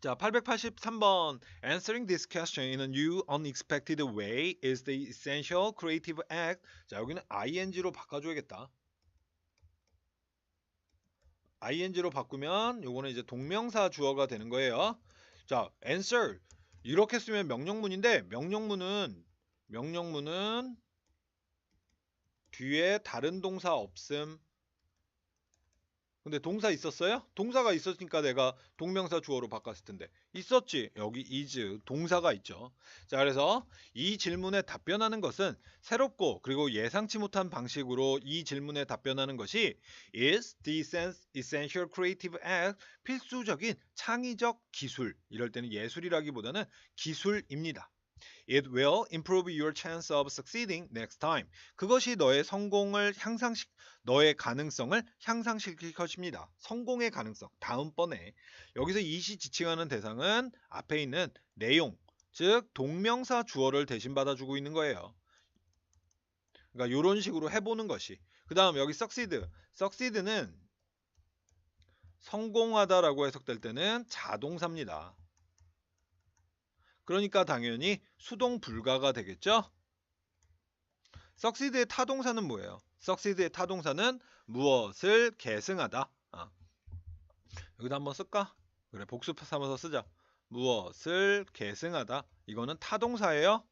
자, 883번. Answering this question in a new unexpected way is the essential creative act. 자, 여기는 ing로 바꿔 줘야겠다. ing로 바꾸면 요거는 이제 동명사 주어가 되는 거예요. 자, answer. 이렇게 쓰면 명령문인데 명령문은 명령문은 뒤에 다른 동사 없음. 근데 동사 있었어요? 동사가 있었으니까 내가 동명사 주어로 바꿨을 텐데. 있었지. 여기 is 동사가 있죠. 자 그래서 이 질문에 답변하는 것은 새롭고 그리고 예상치 못한 방식으로 이 질문에 답변하는 것이 is the essen- essential creative act 필수적인 창의적 기술. 이럴 때는 예술이라기보다는 기술입니다 It will improve your chance of succeeding next time. 그것이 너의 성공을 향상시 너의 가능성을 향상시킬 것입니다. 성공의 가능성. 다음번에 여기서 이시 지칭하는 대상은 앞에 있는 내용, 즉 동명사 주어를 대신 받아주고 있는 거예요. 그러니까 이런 식으로 해보는 것이. 그 다음 여기 succeed. succeed는 성공하다라고 해석될 때는 자동사입니다. 그러니까 당연히 수동 불가가 되겠죠? succeed의 타동사는 뭐예요? succeed의 타동사는 무엇을 계승하다. 아. 여기다 한번 쓸까? 그래 복수 삼아서 쓰자. 무엇을 계승하다. 이거는 타동사예요.